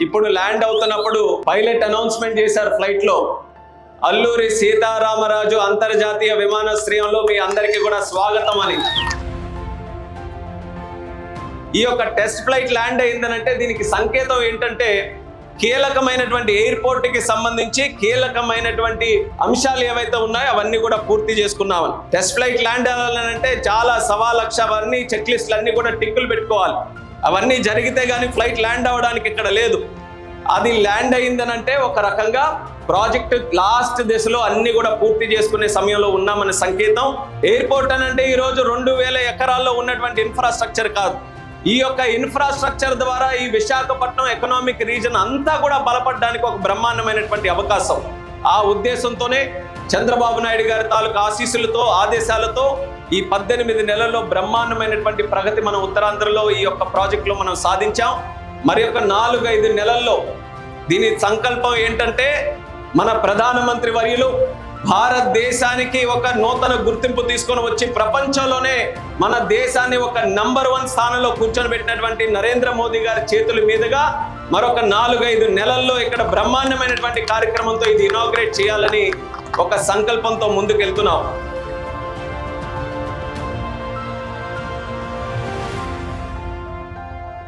ఇప్పుడు ల్యాండ్ అవుతున్నప్పుడు pilot announcement చేశారు ఫ్లైట్లో అల్లూరి సీతారామరాజు అంతర్జాతీయ విమానాశ్రయంలో మీ అందరికీ కూడా స్వాగతం అని. ఈ యొక్క టెస్ట్ ఫ్లైట్ ల్యాండ్ అయిందనంటే దీనికి సంకేతం ఏంటంటే కీలకమైనటువంటి ఎయిర్పోర్ట్కి సంబంధించి కీలకమైనటువంటి అంశాలు ఏవైతే ఉన్నాయో అవన్నీ కూడా పూర్తి చేసుకున్నామని. టెస్ట్ ఫ్లైట్ ల్యాండ్ అవ్వాలంటే చాలా సవా లక్ష అవన్నీ చెక్ లిస్టులు అన్ని కూడా టిక్కులు పెట్టుకోవాలి. అవన్నీ జరిగితే కానీ ఫ్లైట్ ల్యాండ్ అవ్వడానికి ఇక్కడ లేదు. అది ల్యాండ్ అయిందనంటే ఒక రకంగా ప్రాజెక్ట్ లాస్ట్ దశలో అన్ని కూడా పూర్తి చేసుకునే సమయంలో ఉన్నామనే సంకేతం. ఎయిర్పోర్ట్ అని అంటే రెండు వేల ఎకరాల్లో ఉన్నటువంటి ఇన్ఫ్రాస్ట్రక్చర్ కాదు. ఈ యొక్క ఇన్ఫ్రాస్ట్రక్చర్ ద్వారా ఈ విశాఖపట్నం ఎకనామిక్ రీజన్ అంతా కూడా బలపడడానికి ఒక బ్రహ్మాండమైనటువంటి అవకాశం. ఆ ఉద్దేశంతోనే చంద్రబాబు నాయుడు గారి తాలూకు ఆశీస్సులతో ఆదేశాలతో ఈ పద్దెనిమిది నెలల్లో బ్రహ్మాండమైనటువంటి ప్రగతి మన ఉత్తరాంధ్రలో ఈ యొక్క ప్రాజెక్టులో మనం సాధించాం. మరి ఒక నాలుగైదు నెలల్లో దీని సంకల్పం ఏంటంటే మన ప్రధానమంత్రి వర్యులు భారతదేశానికి ఒక నూతన గుర్తింపు తీసుకొని వచ్చి ప్రపంచంలోనే మన దేశాన్ని ఒక నంబర్ వన్ స్థానంలో కూర్చొని పెట్టినటువంటి నరేంద్ర మోదీ గారి చేతుల మీదుగా మరొక నాలుగైదు నెలల్లో ఇక్కడ బ్రహ్మాండమైనటువంటి కార్యక్రమంతో ఇది ఇనాగ్రేట్ చేయాలని ఒక సంకల్పంతో ముందుకెళ్తున్నాం.